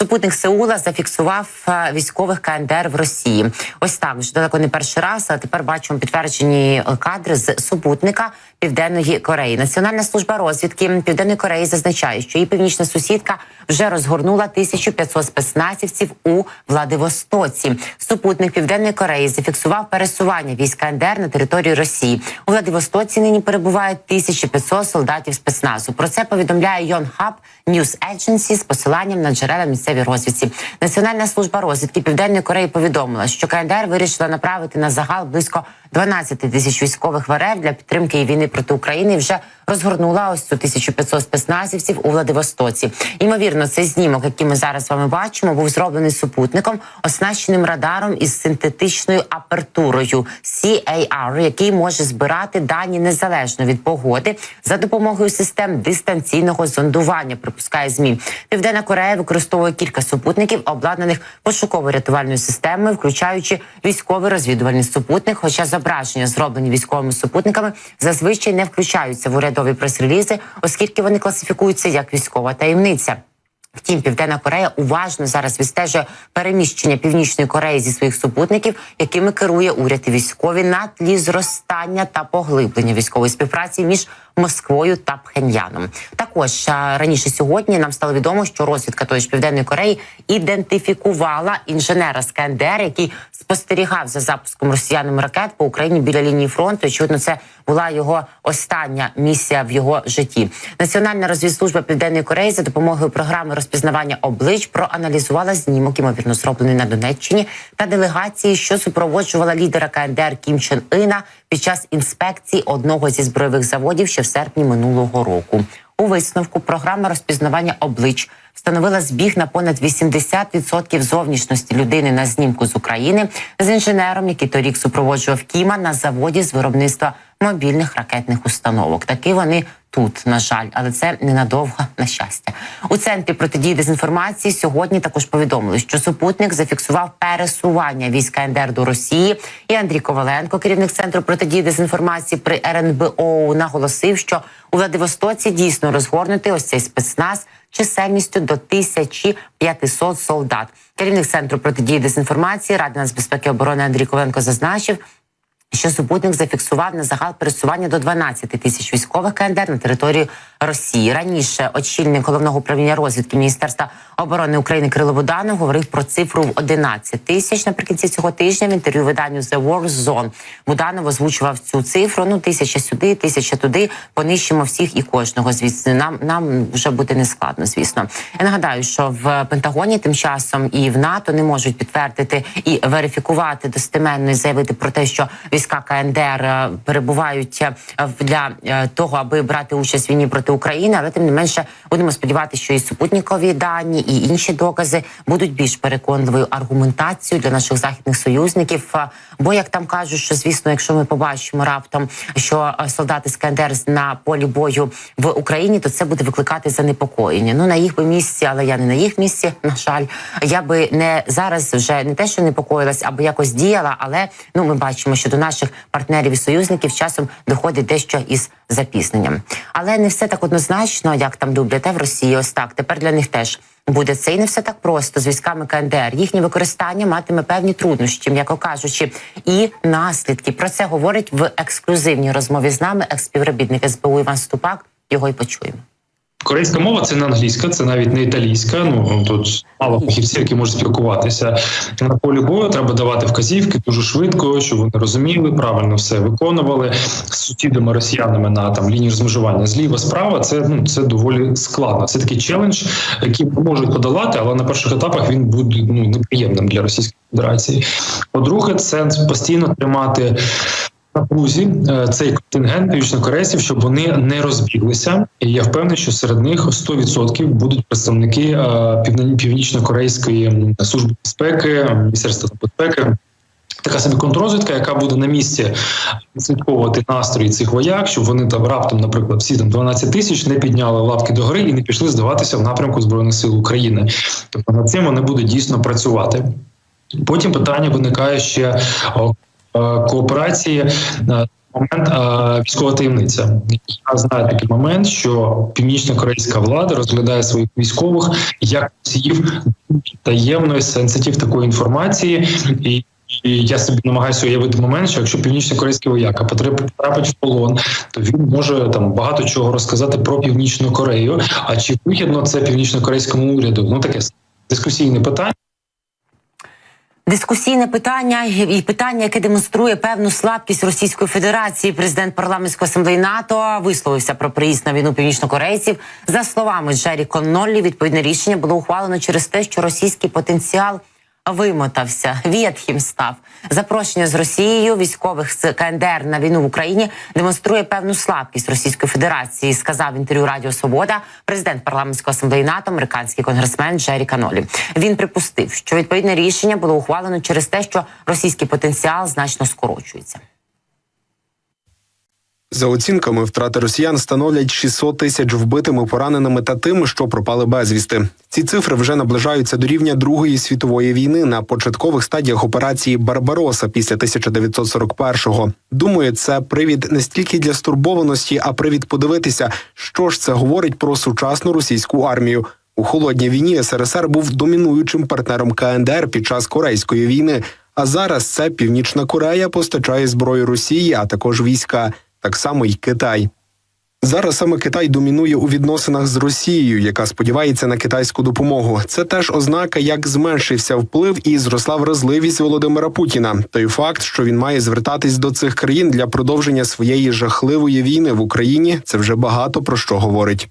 Супутник Сеула зафіксував е, військових КНДР в Росії. Ось так вже далеко не перший раз. А тепер бачимо підтверджені е, кадри з супутника Південної Кореї. Національна служба розвідки Південної Кореї зазначає, що її північна сусідка вже розгорнула 1500 спецназівців у Владивостоці. Супутник Південної Кореї зафіксував пересування військ КНДР на території Росії. У Владивостоці нині перебувають 1500 солдатів спецназу. Про це повідомляє Йонхаб News Agency з посиланням на джерела місцевій розвідці. Національна служба розвідки Південної Кореї повідомила, що КНДР вирішила направити на загал близько 12 тисяч військових в для підтримки війни проти України. Вже розгорнула ось цю 1500 спецназівців у Владивостоці. Ймовірно, цей знімок, який ми зараз з вами бачимо, був зроблений супутником, оснащеним радаром із синтетичною апертурою CAR, який може збирати дані незалежно від погоди за допомогою систем дистанційного зондування. Припускає змі. Південна Корея використовує кілька супутників, обладнаних пошуково-рятувальною системою, включаючи військовий розвідувальний супутник. Хоча зображення, зроблені військовими супутниками, зазвичай не включаються в урядові прес-релізи, оскільки вони класифікуються як військова таємниця. Втім, Південна Корея уважно зараз відстежує переміщення Північної Кореї зі своїх супутників, якими керує уряд і військові на тлі зростання та поглиблення військової співпраці між Москвою та Пхеньяном. Також раніше сьогодні нам стало відомо, що розвідка тої ж південної Кореї ідентифікувала інженера з КНДР, який спостерігав за запуском росіянами ракет по Україні біля лінії фронту. Очевидно, це була його остання місія в його житті. Національна розвідслужба Південної Кореї за допомогою програми розпізнавання облич проаналізувала знімок, ймовірно, зроблений на Донеччині, та делегації, що супроводжувала лідера КНДР Кім Чен Іна під час інспекції одного зі збройових заводів ще в серпні минулого року. У висновку програма розпізнавання облич встановила збіг на понад 80% зовнішності людини на знімку з України з інженером, який торік супроводжував Кіма на заводі з виробництва мобільних ракетних установок. Такі вони тут, на жаль, але це ненадовго на щастя. У центрі протидії дезінформації сьогодні також повідомили, що супутник зафіксував пересування війська НДР до Росії. І Андрій Коваленко, керівник центру протидії дезінформації при РНБО, наголосив, що у Владивостоці дійсно розгорнути ось цей спецназ чисельністю до 1500 солдат. Керівник центру протидії дезінформації Ради нацбезпеки оборони Андрій Коваленко зазначив. Що супутник зафіксував на загал пересування до 12 тисяч військових КНДР на території Росії. Раніше очільник головного управління розвідки Міністерства оборони України Кирило Буданов говорив про цифру в 11 тисяч наприкінці цього тижня. В інтерв'ю виданню The War Zone Буданов озвучував цю цифру. Ну тисяча сюди, тисяча туди. Понищимо всіх і кожного. Звісно, нам нам вже буде не складно. Звісно, я нагадаю, що в Пентагоні тим часом і в НАТО не можуть підтвердити і верифікувати достеменно і заявити про те, що війська КНДР е, перебувають е, для е, того, аби брати участь в війні проти України, але тим не менше будемо сподіватися, що і супутникові дані, і інші докази будуть більш переконливою аргументацією для наших західних союзників. Бо як там кажуть, що звісно, якщо ми побачимо раптом, що солдати з КНДР на полі бою в Україні, то це буде викликати занепокоєння. Ну на їх би місці, але я не на їх місці. На жаль, я би не зараз вже не те, що непокоїлась, або якось діяла, але ну ми бачимо, що до наших партнерів і союзників часом доходить дещо із запізненням. Але не все так однозначно, як там люблять в Росії. Ось так тепер для них теж. Буде це і не все так просто з військами КНДР. Їхнє використання матиме певні труднощі, м'яко кажучи, і наслідки. Про це говорить в ексклюзивній розмові з нами експівробітник СБУ Іван Ступак. Його й почуємо. Корейська мова це не англійська, це навіть не італійська. Ну тут мало фахівців, які можуть спілкуватися на полі бою. Треба давати вказівки дуже швидко, щоб вони розуміли, правильно все виконували з сусідами росіянами на там лінії розмежування. Зліва справа це ну це доволі складно. Це такий челендж, який можуть подолати, але на перших етапах він буде ну неприємним для Російської Федерації. По-друге, це постійно тримати напрузі е, цей контингент північнокорейців, щоб вони не розбіглися. І я впевнений, що серед них 100% будуть представники е, північно-корейської служби безпеки, міністерства безпеки. Така собі контрозвідка, яка буде на місці слідковувати настрої цих вояк, щоб вони там раптом, наприклад, всі там 12 тисяч не підняли лапки до гори і не пішли здаватися в напрямку збройних сил України. Тобто над цим вони будуть дійсно працювати. Потім питання виникає ще кооперації е, момент е, військова таємниця. Я знаю такий момент, що північно-корейська влада розглядає своїх військових як носіїв таємної сенситив такої інформації і. І я собі намагаюся уявити момент, що якщо північно-корейський вояка потрап- потрапить в полон, то він може там багато чого розказати про північну Корею. А чи вигідно це північно-корейському уряду? Ну таке дискусійне питання. Дискусійне питання і питання, яке демонструє певну слабкість Російської Федерації. Президент парламентської асамблеї НАТО висловився про приїзд на війну північнокорейців. За словами Джері Конноллі, відповідне рішення було ухвалено через те, що російський потенціал вимотався, вєтхім став. Запрошення з Росією військових з КНДР на війну в Україні демонструє певну слабкість Російської Федерації. Сказав інтерв'ю Радіо Свобода президент парламентської асамблеї НАТО, американський конгресмен Джері Канолі. Він припустив, що відповідне рішення було ухвалено через те, що російський потенціал значно скорочується. За оцінками, втрати росіян становлять 600 тисяч вбитими, пораненими та тими, що пропали безвісти. Ці цифри вже наближаються до рівня Другої світової війни на початкових стадіях операції Барбароса після 1941-го. Думаю, це привід не стільки для стурбованості, а привід подивитися, що ж це говорить про сучасну російську армію. У холодній війні СРСР був домінуючим партнером КНДР під час Корейської війни. А зараз це Північна Корея постачає зброю Росії, а також війська, так само й Китай. Зараз саме Китай домінує у відносинах з Росією, яка сподівається на китайську допомогу. Це теж ознака, як зменшився вплив і зросла вразливість Володимира Путіна. Той факт, що він має звертатись до цих країн для продовження своєї жахливої війни в Україні, це вже багато про що говорить.